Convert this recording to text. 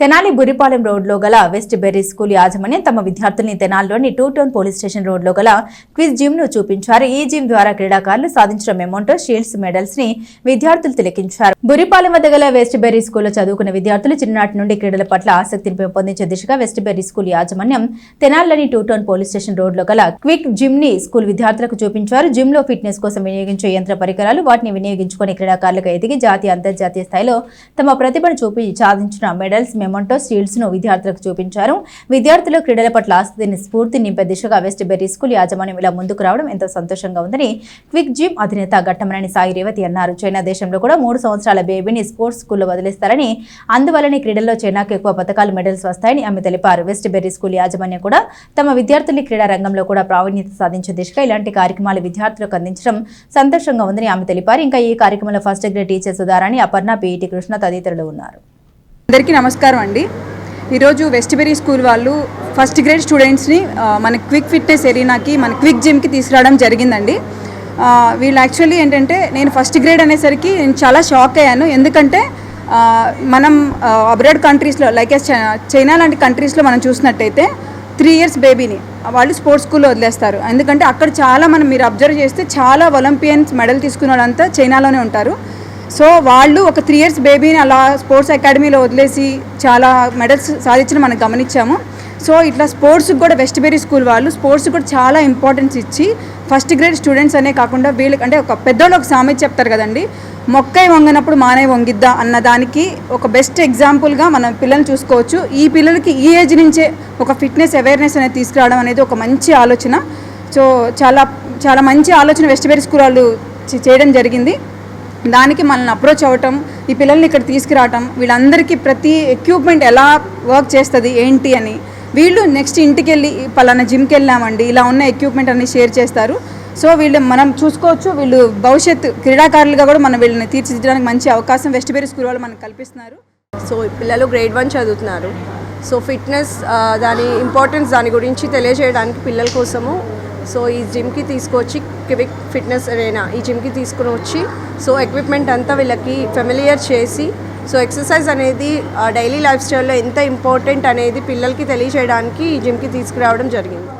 తెనాలి బురిపాలెం రోడ్లో గల west Berry school యాజమాన్యం తమ విద్యార్థుల్ని తెనాలిలోని టూ టౌన్ పోలీస్ స్టేషన్ రోడ్లో గల క్విజ్ జిమ్ను చూపించారు. ఈ జిమ్ ద్వారా క్రీడాకారులు సాధించిన మెమోంటో షీల్డ్స్ మెడల్స్ని విద్యార్థులు తిలకించారు. బురిపాలెం వద్ద గల వెస్ట్ బెర్రీ స్కూల్లో చదువుకున్న విద్యార్థులు చిన్ననాటి నుండి క్రీడల పట్ల ఆసక్తిని పెంపొందించే దిశగా వెస్ట్ బెర్రీ స్కూల్ యాజమాన్యం తెనాలని టూ టౌన్ పోలీస్ స్టేషన్ రోడ్లో గల క్విక్ జిమ్ని స్కూల్ విద్యార్థులకు చూపించారు. జిమ్లో ఫిట్నెస్ కోసం వినియోగించే యంత్ర పరికరాలు వాటిని వినియోగించుకొని క్రీడాకారులకు ఎదిగి జాతీయ అంతర్జాతీయ స్థాయిలో తమ ప్రతిభను చూపి సాధించిన మెడల్స్ మెమంటో స్టీల్స్ను విద్యార్థులకు చూపించారు. విద్యార్థులు క్రీడల పట్ల ఆసక్తిని స్ఫూర్తి నింపే దిశగా వెస్ట్ బెర్రీ స్కూల్ యాజమాన్యం ఇలా ముందుకు రావడం ఎంతో సంతోషంగా ఉందని క్విక్ జిమ్ అధినేత ఘట్టమనేని సాయి రేవతి అన్నారు. చైనా దేశంలో కూడా మూడు సంవత్సరాల బేబీని స్పోర్ట్స్ స్కూల్లో వదిలేస్తారని అందువల్లనే క్రీడల్లో చైనాకు ఎక్కువ పథకాలు మెడల్స్ వస్తాయని ఆమె తెలిపారు. వెస్ట్ బెర్రీ స్కూల్ యాజమాన్యం కూడా తమ విద్యార్థుల్ని క్రీడా రంగంలో కూడా ప్రావీణ్యత సాధించే దిశగా ఇలాంటి కార్యక్రమాలు విద్యార్థులకు అందించడం సంతోషంగా ఉందని ఆమె తెలిపారు. ఇంకా ఈ కార్యక్రమంలో first grade teacher Sudharani Aparna PET Krishna తదితరులు ఉన్నారు. అందరికీ నమస్కారం అండి. ఈరోజు వెస్టిబెరీ స్కూల్ వాళ్ళు ఫస్ట్ గ్రేడ్ స్టూడెంట్స్ని మన క్విక్ ఫిట్నెస్ ఎరీనాకి మన క్విక్ జిమ్కి తీసుకురావడం జరిగిందండి. వీళ్ళు యాక్చువల్లీ ఏంటంటే నేను ఫస్ట్ గ్రేడ్ అనేసరికి నేను చాలా షాక్ అయ్యాను. ఎందుకంటే మనం అబ్రాడ్ కంట్రీస్లో లైక్ చైనా లాంటి కంట్రీస్లో మనం చూసినట్టయితే త్రీ ఇయర్స్ బేబీని వాళ్ళు స్పోర్ట్స్ స్కూల్లో వదిలేస్తారు. ఎందుకంటే అక్కడ చాలా మనం మీరు అబ్జర్వ్ చేస్తే చాలా ఒలింపియన్స్ మెడల్ తీసుకున్న వాళ్ళంతా చైనాలోనే ఉంటారు. సో వాళ్ళు ఒక త్రీ ఇయర్స్ బేబీని అలా స్పోర్ట్స్ అకాడమీలో వదిలేసి చాలా మెడల్స్ సాధించడం మనం గమనించాము. సో ఇట్లా స్పోర్ట్స్కి కూడా వెస్ట్ బెరీ స్కూల్ వాళ్ళు స్పోర్ట్స్కి కూడా చాలా ఇంపార్టెన్స్ ఇచ్చి ఫస్ట్ గ్రేడ్ స్టూడెంట్స్ అనే కాకుండా వీళ్ళకి అంటే ఒక పెద్దోళ్ళు ఒక సామెత చెప్తారు కదండి మొక్కై వంగినప్పుడు మానే వంగిద్దా అన్న దానికి ఒక బెస్ట్ ఎగ్జాంపుల్గా మనం పిల్లల్ని చూసుకోవచ్చు. ఈ పిల్లలకి ఈ ఏజ్ నుంచే ఒక ఫిట్నెస్ అవేర్నెస్ అనేది తీసుకురావడం అనేది ఒక మంచి ఆలోచన. సో చాలా చాలా మంచి ఆలోచన వెస్ట్ బెరీ స్కూల్ వాళ్ళు చేయడం జరిగింది. దానికి మనల్ని అప్రోచ్ అవ్వటం ఈ పిల్లల్ని ఇక్కడ తీసుకురావటం వీళ్ళందరికీ ప్రతి ఎక్విప్మెంట్ ఎలా వర్క్ చేస్తుంది ఏంటి అని వీళ్ళు నెక్స్ట్ ఇంటికి వెళ్ళి పలానా జిమ్కి వెళ్ళామండి. ఇలా ఉన్న ఎక్విప్మెంట్ అన్ని షేర్ చేస్తారు. సో వీళ్ళు మనం చూసుకోవచ్చు వీళ్ళు భవిష్యత్ క్రీడాకారులుగా కూడా మనం వీళ్ళని తీర్చిదిద్దడానికి మంచి అవకాశం వెస్ట్ బెరీ స్కూల్ వాళ్ళు మనకు కల్పిస్తున్నారు. సో పిల్లలు గ్రేడ్ వన్ చదువుతున్నారు. సో ఫిట్నెస్ దాని ఇంపార్టెన్స్ దాని గురించి తెలియజేయడానికి పిల్లల కోసము సో ఈ జిమ్కి తీసుకొచ్చి క్విక్ ఫిట్నెస్ అరేనా ఈ జిమ్కి తీసుకుని వచ్చి సో ఎక్విప్మెంట్ అంతా వీళ్ళకి ఫెమిలియర్ చేసి సో ఎక్సర్సైజ్ అనేది డైలీ లైఫ్ స్టైల్లో ఎంత ఇంపార్టెంట్ అనేది పిల్లలకి తెలియజేయడానికి ఈ జిమ్కి తీసుకురావడం జరిగింది.